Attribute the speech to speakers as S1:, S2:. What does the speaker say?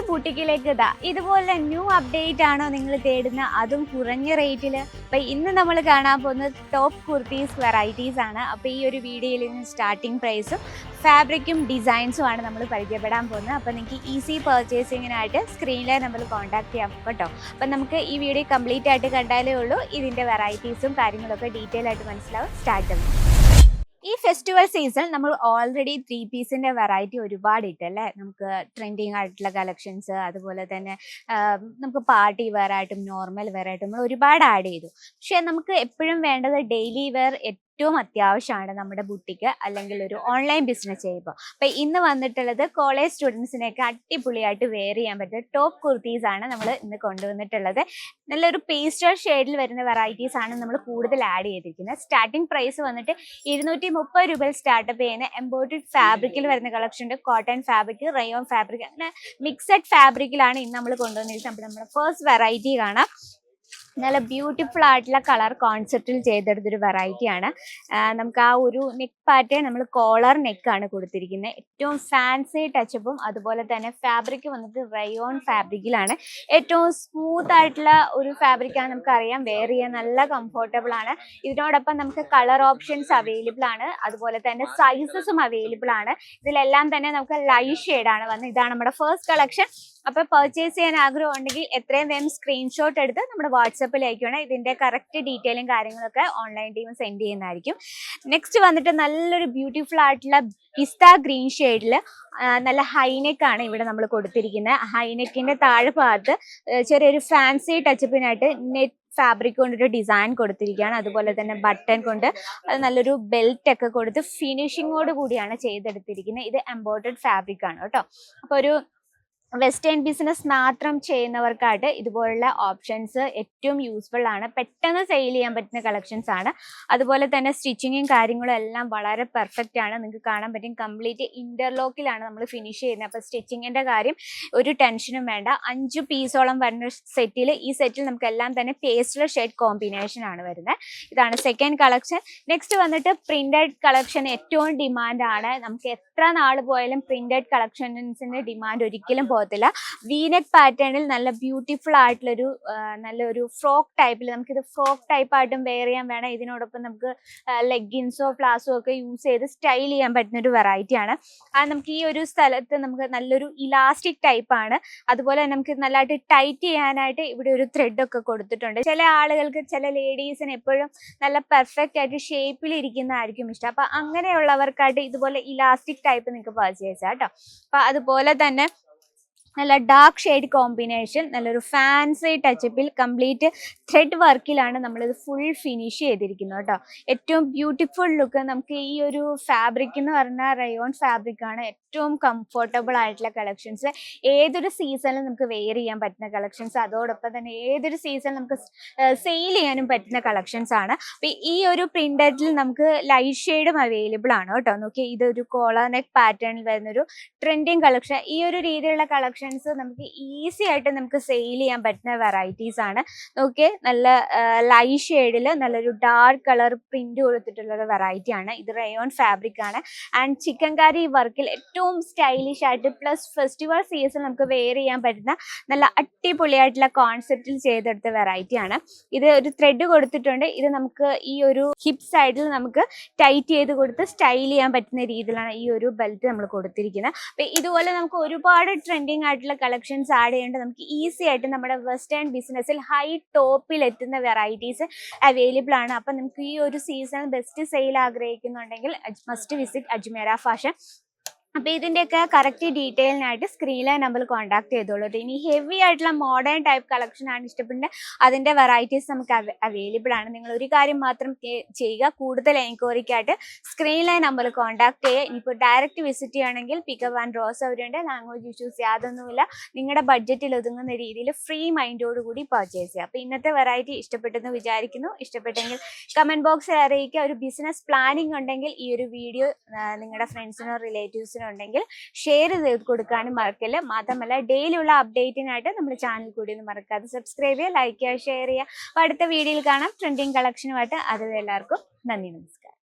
S1: നമ്മുടെ ബുട്ടിക്കിലേക്ക് ഇതാ ഇതുപോലെ ന്യൂ അപ്ഡേറ്റ് ആണോ നിങ്ങൾ തേടുന്ന? അതും കുറഞ്ഞ റേറ്റിൽ അപ്പൊ ഇന്ന് നമ്മൾ കാണാൻ പോകുന്നത് ടോപ്പ് കുർത്തീസ് വെറൈറ്റീസ് ആണ്. അപ്പോൾ ഈ ഒരു വീഡിയോയിൽ നിന്ന് സ്റ്റാർട്ടിംഗ് പ്രൈസും ഫാബ്രിക്കും ഡിസൈൻസും ആണ് നമ്മൾ പരിചയപ്പെടാൻ പോകുന്നത്. അപ്പോൾ നിങ്ങൾക്ക് ഈസി പർച്ചേസിങ്ങിനായിട്ട് സ്ക്രീനിലെ നമ്മൾ കോൺടാക്ട് ചെയ്യാം കേട്ടോ. അപ്പൊ നമുക്ക് ഈ വീഡിയോ കംപ്ലീറ്റ് ആയിട്ട് കണ്ടാലേ ഉള്ളൂ. ഇതിന്റെ വെറൈറ്റീസും കാര്യങ്ങളൊക്കെ ഡീറ്റെയിൽ ആയിട്ട് മനസ്സിലാവും. സ്റ്റാർട്ട് ചെയ്യാം ഫെസ്റ്റിവൽ സീസൺ നമ്മൾ ഓൾറെഡി ത്രീ പീസിന്റെ വെറൈറ്റി ഒരുപാട് ഇട്ടല്ലേ നമുക്ക് ട്രെൻഡിങ് ആയിട്ടുള്ള കളക്ഷൻസ് അതുപോലെ തന്നെ നമുക്ക് പാർട്ടി വെയർ ആയിട്ടും നോർമൽ വെയർ ആയിട്ടും ഒരുപാട് ആഡ് ചെയ്തു. പക്ഷെ നമുക്ക് എപ്പോഴും വേണ്ടത് ഡെയിലി വെയർ ഏറ്റവും അത്യാവശ്യമാണ് നമ്മുടെ ബുട്ടിക്ക് അല്ലെങ്കിൽ ഒരു ഓൺലൈൻ ബിസിനസ് ചെയ്യുമ്പോൾ. അപ്പൊ ഇന്ന് വന്നിട്ടുള്ളത് കോളേജ് സ്റ്റുഡൻസിനെയൊക്കെ അടിപൊളിയായിട്ട് വെയർ ചെയ്യാൻ പറ്റുന്ന ടോപ്പ് കുർത്തീസ് ആണ് നമ്മൾ ഇന്ന് കൊണ്ടുവന്നിട്ടുള്ളത്. നല്ലൊരു പേസ്റ്റൽ ഷെയ്ഡിൽ വരുന്ന വെറൈറ്റീസ് ആണ് നമ്മൾ കൂടുതൽ ആഡ് ചെയ്തിരിക്കുന്നത്. സ്റ്റാർട്ടിംഗ് പ്രൈസ് വന്നിട്ട് ഇരുന്നൂറ്റി മുപ്പത് രൂപയിൽ സ്റ്റാർട്ടപ്പ് ചെയ്യുന്ന എംബോർഡ് ഫാബ്രിക്കിൽ വരുന്ന കളക്ഷൻ ഉണ്ട്. കോട്ടൺ ഫാബ്രിക് റയോൺ ഫാബ്രിക് അങ്ങനെ മിക്സഡ് ഫാബ്രിക്കിലാണ് ഇന്ന് നമ്മൾ കൊണ്ടുവന്നിരിക്കുന്നത്. അപ്പോൾ നമ്മുടെ ഫസ്റ്റ് വെറൈറ്റി കാണാം. നല്ല ബ്യൂട്ടിഫുൾ ആയിട്ടുള്ള കളർ കോൺസെപ്റ്റിൽ ചെയ്തെടുത്തൊരു വെറൈറ്റിയാണ് നമുക്ക് ആ ഒരു നെക്ക് പാറ്റേൺ നമ്മൾ കോളർ നെക്കാണ് കൊടുത്തിരിക്കുന്നത്. ഏറ്റവും ഫാൻസി ടച്ചപ്പും അതുപോലെ തന്നെ ഫാബ്രിക് വന്നിട്ട് റയോൺ ഫാബ്രിക്കിലാണ് ഏറ്റവും സ്മൂത്ത് ആയിട്ടുള്ള ഒരു ഫാബ്രിക്കാണ് നമുക്കറിയാം. വെയർ ചെയ്യാൻ നല്ല കംഫോർട്ടബിൾ ആണ്. ഇതിനോടൊപ്പം നമുക്ക് കളർ ഓപ്ഷൻസ് അവൈലബിൾ ആണ്. അതുപോലെ തന്നെ സൈസസും അവൈലബിൾ ആണ്. ഇതിലെല്ലാം തന്നെ നമുക്ക് ലൈറ്റ് ആണ് വന്നത് ഇതാണ് നമ്മുടെ ഫസ്റ്റ് കളക്ഷൻ അപ്പൊ പർച്ചേസ് ചെയ്യാൻ ആഗ്രഹം ഉണ്ടെങ്കിൽ എത്രയും വേഗം സ്ക്രീൻഷോട്ട് എടുത്ത് നമ്മുടെ വാട്സപ്പിൽ ഇതിന്റെ കറക്റ്റ് ഡീറ്റെയിലും കാര്യങ്ങളൊക്കെ ഓൺലൈൻ ടീം സെൻഡ് ചെയ്യുന്നതായിരിക്കും. നെക്സ്റ്റ് വന്നിട്ട് നല്ലൊരു ബ്യൂട്ടിഫുൾ ആയിട്ടുള്ള പിസ്ത ഗ്രീൻ ഷെയ്ഡിൽ നല്ല ഹൈനെക്ക് ആണ് ഇവിടെ നമ്മൾ കൊടുത്തിരിക്കുന്നത് ഹൈനെക്കിന്റെ താഴെ ഭാഗത്ത് ചെറിയൊരു ഫാൻസി ടച്ചപ്പിനായിട്ട് നെറ്റ് ഫാബ്രിക് കൊണ്ടൊരു ഡിസൈൻ കൊടുത്തിരിക്കുകയാണ് അതുപോലെ തന്നെ ബട്ടൺ കൊണ്ട് നല്ലൊരു ബെൽറ്റ് ഒക്കെ കൊടുത്ത് ഫിനിഷിങ്ങോട് കൂടിയാണ് ചെയ്തെടുത്തിരിക്കുന്നത് ഇത് എംബോർഡഡ് ഫാബ്രിക് ആണ് കേട്ടോ. അപ്പോൾ ഒരു വെസ്റ്റേൺ ബിസിനസ് മാത്രം ചെയ്യുന്നവർക്കായിട്ട് ഇതുപോലുള്ള ഓപ്ഷൻസ് ഏറ്റവും യൂസ്ഫുൾ ആണ്. പെട്ടെന്ന് സെയിൽ ചെയ്യാൻ പറ്റുന്ന കളക്ഷൻസ് ആണ്. അതുപോലെ തന്നെ സ്റ്റിച്ചിങ്ങും കാര്യങ്ങളും എല്ലാം വളരെ പെർഫെക്റ്റ് ആണ്. നിങ്ങൾക്ക് കാണാൻ പറ്റും. കംപ്ലീറ്റ് ഇന്റർലോക്കിലാണ് നമ്മൾ ഫിനിഷ് ചെയ്യുന്നത്. അപ്പോൾ സ്റ്റിച്ചിങ്ങിന്റെ കാര്യം ഒരു ടെൻഷനും വേണ്ട. അഞ്ച് പീസോളം വരുന്ന സെറ്റിൽ ഈ സെറ്റിൽ നമുക്ക് എല്ലാം തന്നെ പേസ്റ്റൽ ഷെയ്ഡ് കോമ്പിനേഷൻ ആണ് വരുന്നത്. ഇതാണ് സെക്കൻഡ് കളക്ഷൻ നെക്സ്റ്റ് വന്നിട്ട് പ്രിന്റഡ് കളക്ഷൻ ഏറ്റവും ഡിമാൻഡ് ആണ്. നമുക്ക് എത്ര നാൾ പോയാലും പ്രിന്റഡ് കളക്ഷൻസിന്റെ ഡിമാൻഡ് ഒരിക്കലും പോകത്തില്ല. വീനെറ്റ് പാറ്റേണിൽ നല്ല ബ്യൂട്ടിഫുൾ ആയിട്ടുള്ളൊരു നല്ലൊരു ഫ്രോക്ക് ടൈപ്പിൽ നമുക്കിത് ഫ്രോക്ക് ടൈപ്പ് ആയിട്ടും വെയർ ചെയ്യാൻ വേണം. ഇതിനോടൊപ്പം നമുക്ക് ലെഗിൻസോ ഫ്ലാസോ ഒക്കെ യൂസ് ചെയ്ത് സ്റ്റൈൽ ചെയ്യാൻ പറ്റുന്ന ഒരു വെറൈറ്റി ആണ്. അത് നമുക്ക് ഈ ഒരു സ്ഥലത്ത് നമുക്ക് നല്ലൊരു ഇലാസ്റ്റിക് ടൈപ്പ് ആണ്. അതുപോലെ നമുക്ക് നല്ലതായിട്ട് ടൈറ്റ് ചെയ്യാനായിട്ട് ഇവിടെ ഒരു ത്രെഡ് ഒക്കെ കൊടുത്തിട്ടുണ്ട്. ചില ആളുകൾക്ക് ചില ലേഡീസിന് എപ്പോഴും നല്ല പെർഫെക്റ്റ് ആയിട്ട് ഷേപ്പിൽ ഇരിക്കുന്നതായിരിക്കും ഇഷ്ടം. അപ്പൊ അങ്ങനെയുള്ളവർക്കായിട്ട് ഇതുപോലെ ഇലാസ്റ്റിക് ടൈപ്പ് നിങ്ങൾക്ക് പർച്ചേസ് കേട്ടോ. അപ്പൊ അതുപോലെ തന്നെ നല്ല ഡാർക്ക് ഷെയ്ഡ് കോമ്പിനേഷൻ നല്ലൊരു ഫാൻസി ടച്ചപ്പിൽ കംപ്ലീറ്റ് ത്രെഡ് വർക്കിലാണ് നമ്മളിത് ഫുൾ ഫിനിഷ് ചെയ്തിരിക്കുന്നത് കേട്ടോ ഏറ്റവും ബ്യൂട്ടിഫുൾ ലുക്ക് നമുക്ക് ഈ ഒരു ഫാബ്രിക് എന്ന് പറഞ്ഞാൽ റയോൺ ഫാബ്രിക് ആണ് ഏറ്റവും കംഫർട്ടബിൾ ആയിട്ടുള്ള കളക്ഷൻസ് ഏതൊരു സീസണിലും നമുക്ക് വെയർ ചെയ്യാൻ പറ്റുന്ന കളക്ഷൻസ് അതോടൊപ്പം തന്നെ ഏതൊരു സീസണിൽ നമുക്ക് സെയിൽ ചെയ്യാനും പറ്റുന്ന കളക്ഷൻസ് ആണ്. അപ്പം ഈ ഒരു പ്രിന്റഡിൽ നമുക്ക് ലൈറ്റ് ഷെയ്ഡും അവൈലബിൾ ആണ് കേട്ടോ നോക്കി ഇതൊരു കോളർ നെക്ക് പാറ്റേണിൽ വരുന്നൊരു ട്രെൻഡിങ് കളക്ഷൻ ഈ ഒരു രീതിയിലുള്ള കളക്ഷൻസ് നമുക്ക് ഈസി ആയിട്ട് നമുക്ക് സെയിൽ ചെയ്യാൻ പറ്റുന്ന വെറൈറ്റീസ് ആണ്. നോക്കി നല്ല ലൈറ്റ് ഷെയ്ഡിൽ നല്ലൊരു ഡാർക്ക് കളർ പ്രിന്റ് കൊടുത്തിട്ടുള്ള ഒരു വെറൈറ്റി ആണ്. ഇത് റയോൺ ഫാബ്രിക് ആണ്. ആൻഡ് ചിക്കൻ കറി വർക്കിൽ ഏറ്റവും സ്റ്റൈലിഷ് ആയിട്ട് പ്ലസ് ഫെസ്റ്റിവൽ സീസൺ നമുക്ക് വെയർ ചെയ്യാൻ പറ്റുന്ന നല്ല അടിപൊളിയായിട്ടുള്ള കോൺസെപ്റ്റിൽ ചെയ്തെടുത്ത വെറൈറ്റി ആണ്. ഇത് ഒരു ത്രെഡ് കൊടുത്തിട്ടുണ്ട്. ഇത് നമുക്ക് ഈ ഒരു ഹിപ് സൈഡിൽ നമുക്ക് ടൈറ്റ് ചെയ്ത് കൊടുത്ത് സ്റ്റൈൽ ചെയ്യാൻ പറ്റുന്ന രീതിയിലാണ് ഈ ഒരു ബെൽറ്റ് നമ്മൾ കൊടുത്തിരിക്കുന്നത്. അപ്പം ഇതുപോലെ നമുക്ക് ഒരുപാട് ട്രെൻഡിങ് ആയിട്ടുള്ള കളക്ഷൻസ് ആഡ് ചെയ്യേണ്ടത് നമുക്ക് ഈസി ആയിട്ട് നമ്മുടെ വെസ്റ്റേൺ ബിസിനസ്സിൽ ഹൈ ടോപ്പിൽ എത്തുന്ന വെറൈറ്റീസ് അവൈലബിൾ ആണ്. അപ്പം നമുക്ക് ഈ ഒരു സീസൺ ബെസ്റ്റ് സെയിൽ ആഗ്രഹിക്കുന്നുണ്ടെങ്കിൽ മസ്റ്റ് വിസിറ്റ് അജ്മേര ഫാഷൻ അപ്പൊ ഇതിന്റെയൊക്കെ കറക്റ്റ് ഡീറ്റെയിലിനായിട്ട് സ്ക്രീനിലെ നമ്മൾ കോൺടാക്ട് ചെയ്തോളൂ. ഇനി ഹെവി ആയിട്ടുള്ള മോഡേൺ ടൈപ്പ് കളക്ഷൻ ആണ് ഇഷ്ടപ്പെടുന്നത്. അതിന്റെ വെറൈറ്റീസ് നമുക്ക് അവൈലബിൾ ആണ്. നിങ്ങൾ ഒരു കാര്യം മാത്രം ചെയ്യുക. കൂടുതൽ എൻക്വയറിക്കായിട്ട് സ്ക്രീനിലെ നമ്മൾ കോൺടാക്ട് ചെയ്യുക. ഇനിയിപ്പോൾ ഡയറക്റ്റ് വിസിറ്റ് ചെയ്യുകയാണെങ്കിൽ പിക്കപ്പ് ആൻഡ് റോസ് അവരുണ്ട് ലാംഗ്വേജ് ഇഷ്യൂസ് യാതൊന്നുമില്ല. നിങ്ങളുടെ ബഡ്ജറ്റിൽ ഒതുങ്ങുന്ന രീതിയിൽ ഫ്രീ മൈൻഡോട് കൂടി പർച്ചേസ് ചെയ്യുക. അപ്പോൾ ഇന്നത്തെ വെറൈറ്റി ഇഷ്ടപ്പെട്ടെന്ന് വിചാരിക്കുന്നു. ഇഷ്ടപ്പെട്ടെങ്കിൽ കമന്റ് ബോക്സിൽ അറിയിക്കുക. ഒരു ബിസിനസ് പ്ലാനിംഗ് ഉണ്ടെങ്കിൽ ഈ ഒരു വീഡിയോ നിങ്ങളുടെ ഫ്രണ്ട്സിനോ റിലേറ്റീവ്സിനോ ഉണ്ടെങ്കിൽ ഷെയർ ചെയ്ത് കൊടുക്കാനും മറക്കില്ല. മാത്രമല്ല ഡെയിലി ഉള്ള അപ്ഡേറ്റിനായിട്ട് നമ്മുടെ ചാനൽ കൂടി ഒന്ന് മറക്കാതെ സബ്സ്ക്രൈബ് ചെയ്യുക ലൈക്ക് ചെയ്യുക ഷെയർ ചെയ്യുക. അടുത്ത വീഡിയോയിൽ കാണാം. ട്രെൻഡിങ് കളക്ഷനുമായിട്ട് അതുവരെ എല്ലാവർക്കും നന്ദി നമസ്കാരം.